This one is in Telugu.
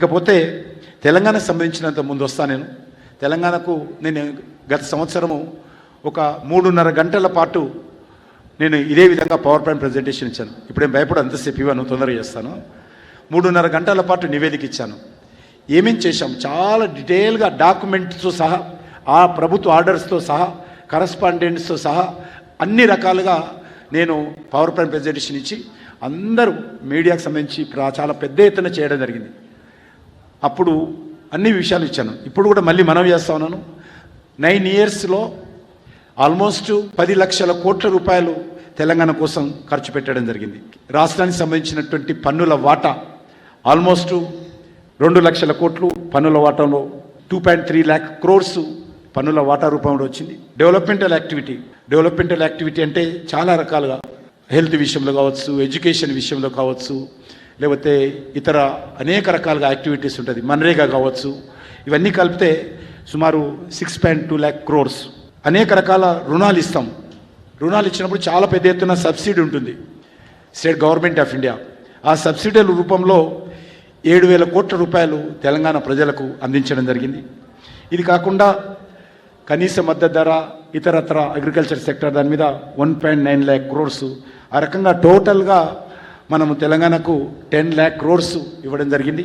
ఇకపోతే తెలంగాణకు సంబంధించినంత ముందు వస్తాను నేను. తెలంగాణకు నేను గత సంవత్సరము ఒక మూడున్నర గంటల పాటు నేను ఇదే విధంగా పవర్ పాయింట్ ప్రజెంటేషన్ ఇచ్చాను. ఇప్పుడేం భయపడు అంతసేపు ఇవ్వను తొందరగా చేస్తాను. మూడున్నర గంటల పాటు నివేదిక ఇచ్చాను. ఏమేం చేశాం? చాలా డీటెయిల్గా డాక్యుమెంట్స్తో సహా ఆ ప్రభుత్వ ఆర్డర్స్తో సహా కరస్పాండెంట్స్తో సహా అన్ని రకాలుగా నేను పవర్ పాయింట్ ప్రజెంటేషన్ ఇచ్చి అందరూ మీడియాకు సంబంధించి చాలా పెద్ద ఎత్తున చేయడం జరిగింది. అప్పుడు అన్ని విషయాలు ఇచ్చాను. ఇప్పుడు కూడా మళ్ళీ మనవి చేస్తా ఉన్నాను. నైన్ ఇయర్స్లో ఆల్మోస్ట్ పది లక్షల కోట్ల రూపాయలు తెలంగాణ కోసం ఖర్చు పెట్టడం జరిగింది. రాష్ట్రానికి సంబంధించినటువంటి పన్నుల వాటా ఆల్మోస్ట్ రెండు లక్షల కోట్లు పన్నుల వాటాలో two point three lakh crores పన్నుల వాటా రూపంలో వచ్చింది. డెవలప్మెంటల్ యాక్టివిటీ డెవలప్మెంటల్ యాక్టివిటీ అంటే చాలా రకాలుగా హెల్త్ విషయంలో కావచ్చు ఎడ్యుకేషన్ విషయంలో కావచ్చు లేకపోతే ఇతర అనేక రకాలుగా యాక్టివిటీస్ ఉంటుంది. మన్రేగా కావచ్చు. ఇవన్నీ కలిపితే సుమారు six point two lakh crores అనేక రకాల రుణాలు ఇస్తాం. రుణాలు ఇచ్చినప్పుడు చాలా పెద్ద ఎత్తున సబ్సిడీ ఉంటుంది. స్టేట్ గవర్నమెంట్ ఆఫ్ ఇండియా ఆ సబ్సిడీల రూపంలో ఏడు వేల కోట్ల రూపాయలు తెలంగాణ ప్రజలకు అందించడం జరిగింది. ఇది కాకుండా కనీస మద్దతు ధర ఇతరత్ర అగ్రికల్చర్ సెక్టర్ దాని మీద one point nine lakh crores ఆ రకంగా టోటల్గా మనము తెలంగాణకు టెన్ ల్యాక్ క్రోర్స్ ఇవ్వడం జరిగింది.